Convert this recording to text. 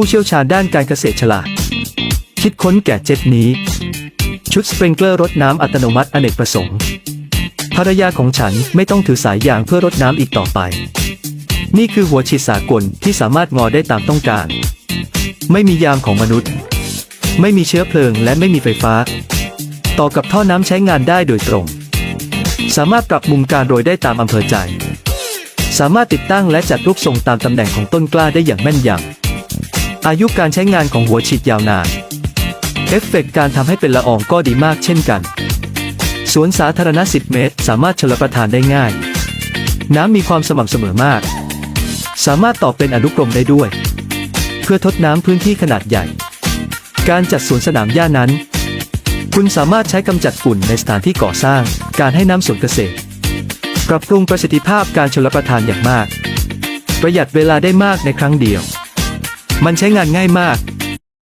ผู้เชี่ยวชาญด้านการเกษตรฉลาด คิดค้นแก่เจ็ตนี้ ชุดสปริงเกอร์รดน้ำอัตโนมัติอเนกประสงค์ ภรรยาของฉันไม่ต้องถือสายยางเพื่อรดน้ำอีกต่อไป นี่คือหัวฉีดสากลที่สามารถงอได้ตามต้องการ ไม่มียามของมนุษย์ ไม่มีเชื้อเพลิงและไม่มีไฟฟ้า ต่อกับท่อน้ำใช้งานได้โดยตรง สามารถปรับมุมการโรยได้ตามอำเภอใจสามารถติดตั้งและจัดรูปทรงตามตำแหน่งของต้นกล้าได้อย่างแม่นยำ อายุการใช้งานของหัวฉีดยาวนาน เอฟเฟกต์การทำให้เป็นละอองก็ดีมากเช่นกัน สวนสาธารณะ 10 เมตร สามารถชลประทานได้ง่าย น้ำมีความสม่ำเสมอมาก สามารถต่อเป็นอนุกรมได้ด้วย เพื่อทดน้ำพื้นที่ขนาดใหญ่ การจัดสวนสนามหญ้านั้น คุณสามารถใช้กำจัดฝุ่นในสถานที่ก่อสร้าง การให้น้ำสวนเกษตร ปรับปรุงประสิทธิภาพการชลประทานอย่างมาก ประหยัดเวลาได้มากในครั้งเดียว มันใช้งานง่ายมาก